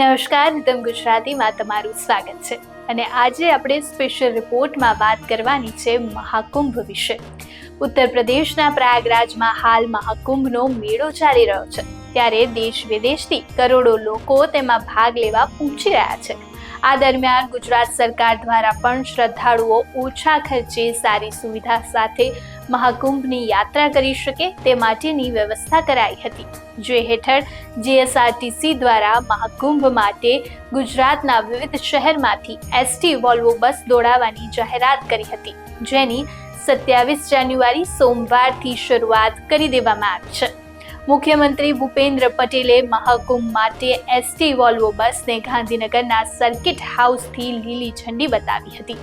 નમસ્કાર નિતમ ગુજરાતીમાં તમારું સ્વાગત છે. અને આજે આપણે સ્પેશિયલ રિપોર્ટમાં વાત કરવાની છે મહાકુંભ વિશે. ઉત્તર પ્રદેશના પ્રયાગરાજમાં હાલ મહાકુંભનો મેળો ચાલી રહ્યો છે. ત્યારે દેશ વિદેશથી કરોડો લોકો તેમાં ભાગ લેવા પહોંચી રહ્યા છે. આ દરમિયાન ગુજરાત સરકાર દ્વારા પણ શ્રદ્ધાળુઓ ઓછા ખર્ચે સારી સુવિધા સાથે મહાકુંભની યાત્રા કરી શકે તે માટેની વ્યવસ્થા કરાઈ હતી. જે હેઠળ જીએસઆરટીસી દ્વારા મહાકુંભ માટે ગુજરાતના વિવિધ શહેરમાંથી એસટી વોલ્વો બસ દોડાવવાની જાહેરાત કરી હતી. જેની સત્યાવીસ જાન્યુઆરી સોમવારથી શરૂઆત કરી દેવામાં આવી છે. મુખ્યમંત્રી ભૂપેન્દ્ર પટેલે મહાકુંભ માટે એસટી વોલ્વો બસને ગાંધીનગરના સર્કિટ હાઉસથી લીલી ઝંડી બતાવી હતી.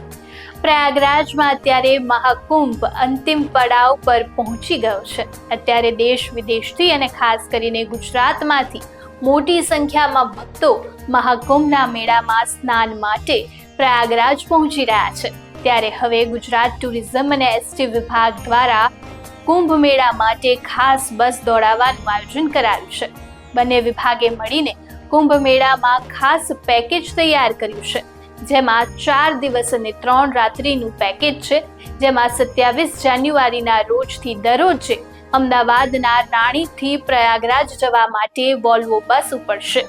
પ્રયાગરાજમાં અત્યારે મહાકુંભ અંતિમ પડાવ પર પહોંચી ગયો છે. અત્યારે દેશ વિદેશથી અને ખાસ કરીને ગુજરાતમાંથી મોટી સંખ્યામાં ભક્તો મહાકુંભના મેળામાં સ્નાન માટે પ્રયાગરાજ પહોંચી રહ્યા છે. ત્યારે હવે ગુજરાત ટુરિઝમ અને એસટી વિભાગ દ્વારા કુંભ મેળા માટે ખાસ બસ દોડાવવાનું આયોજન કરાયું છે. બંને વિભાગે મળીને કુંભ મેળામાં ખાસ પેકેજ તૈયાર કર્યું છે. જેમાં ચાર દિવસ અને ત્રણ રાત્રિનું પેકેજ છે. જેમાં સત્યાવીસ જાન્યુઆરીના રોજથી દરરોજે અમદાવાદના રાણીથી પ્રયાગરાજ જવા માટે વોલ્વો બસ ઉપડશે.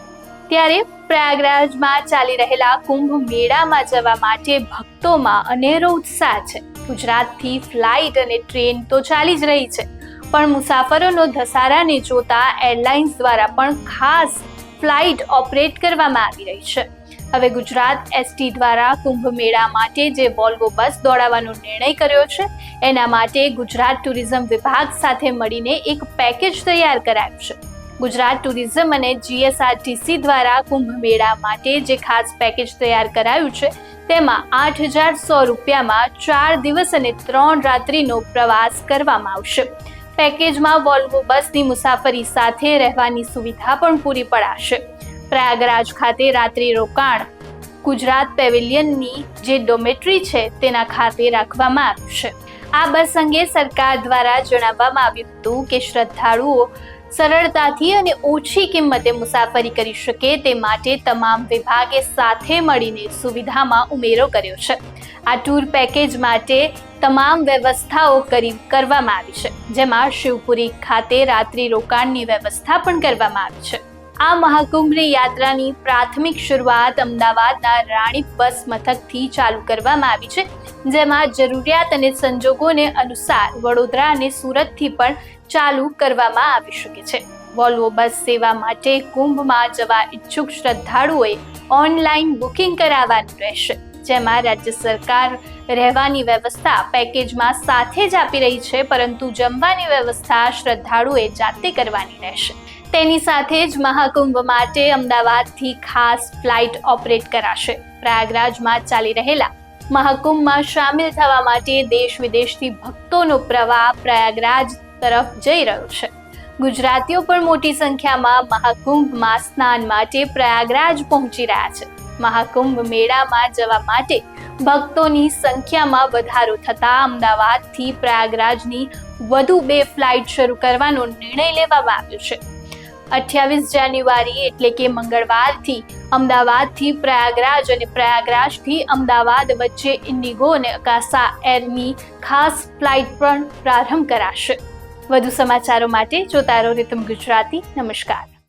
ત્યારે પ્રયાગરાજમાં ચાલી રહેલા કુંભ મેળામાં જવા માટે ભક્તોમાં અનેરો ઉત્સાહ છે. ગુજરાતથી ફ્લાઇટ અને ટ્રેન તો ચાલી જ રહી છે. પણ મુસાફરોનો ધસારાને જોતા એરલાઇન્સ દ્વારા પણ ખાસ ફ્લાઇટ ઓપરેટ કરવામાં આવી રહી છે. હવે ગુજરાત એસટી દ્વારા કુંભ મેળા માટે જે વોલ્વો બસ દોડાવવાનો નિર્ણય કર્યો છે, એના માટે ગુજરાત ટુરિઝમ વિભાગ સાથે મળીને એક પેકેજ તૈયાર કરાયું છે. ગુજરાત ટુરિઝમ અને જીએસઆરટીસી દ્વારા કુંભ મેળા માટે જે ખાસ પેકેજ તૈયાર કરાયું છે, તેમાં આઠ હજાર સો રૂપિયામાં ચાર દિવસ અને ત્રણ રાત્રિનો પ્રવાસ કરવામાં આવશે. પેકેજમાં વોલ્વો બસની મુસાફરી સાથે રહેવાની સુવિધા પણ પૂરી પડાશે. પ્રયાગરાજ ખાતે રાત્રિ રોકાણ, ગુજરાત પેવેલિયનની જે ડોમેટ્રી છે, તેના ખાતે રાખવામાં આવ્યું છે. આ બસ અંગે સરકાર દ્વારા જણાવવામાં આવ્યું હતું કે શ્રદ્ધાળુઓ સરળતાથી અને ઓછી કિંમતે મુસાફરી કરી શકે તે માટે તમામ વિભાગે સાથે મળીને સુવિધામાં ઉમેરો કર્યો છે. આ ટૂર પેકેજ માટે તમામ વ્યવસ્થાઓ કરી કરવામાં આવી છે, જેમાં શિવપુરી ખાતે રાત્રિ રોકાણની વ્યવસ્થા પણ કરવામાં આવી છે. આ મહાકુંભની યાત્રાની પ્રાથમિક શરૂઆત અમદાવાદના રાણી બસ મથકથી ચાલુ કરવામાં આવી છે, જેમાં જરૂરિયાત અને સંજોગોને અનુસાર વડોદરા અને સુરતથી પણ ચાલુ કરવામાં આવી શકે છે. વોલ્વો બસ સેવા માટે કુંભમાં જવા ઈચ્છુક શ્રદ્ધાળુઓએ ઓનલાઈન બુકિંગ કરાવવાનું રહેશે. જેમાં રાજ્ય સરકાર રહેવાની વ્યવસ્થા પેકેજમાં સાથે જ આપી રહી છે, પરંતુ જમવાની વ્યવસ્થા શ્રદ્ધાળુએ જાતે કરવાની રહેશે. તેની સાથે જ મહાકુંભ માટે અમદાવાદથી ખાસ ફ્લાઇટ ઓપરેટ કરાશે. પ્રયાગરાજમાં ચાલી રહેલા મહાકુંભમાં સામેલ થવા માટે દેશ વિદેશથી ભક્તોનો પ્રવાહ પ્રયાગરાજ તરફ જઈ રહ્યું છે. ગુજરાતીઓ પણ મોટી સંખ્યામાં મહાકુંભમાં સ્નાન માટે પ્રયાગરાજ પહોંચી રહ્યા છે. મહાકુંભ મેળામાં જવા માટે ભક્તોની સંખ્યામાં વધારો થતા અમદાવાદથી પ્રયાગરાજની વધુ બે ફ્લાઇટ શરૂ કરવાનો નિર્ણય લેવામાં આવ્યો છે. અઠ્યાવીસ જાન્યુઆરી એટલે કે મંગળવારથી અમદાવાદથી પ્રયાગરાજ અને પ્રયાગરાજથી અમદાવાદ વચ્ચે ઇન્ડિગો અને અકાસા એરની ખાસ ફ્લાઇટ પણ પ્રારંભ કરાશે. વધુ સમાચારો માટે જોતા રહો રીતમ ગુજરાતી. નમસ્કાર.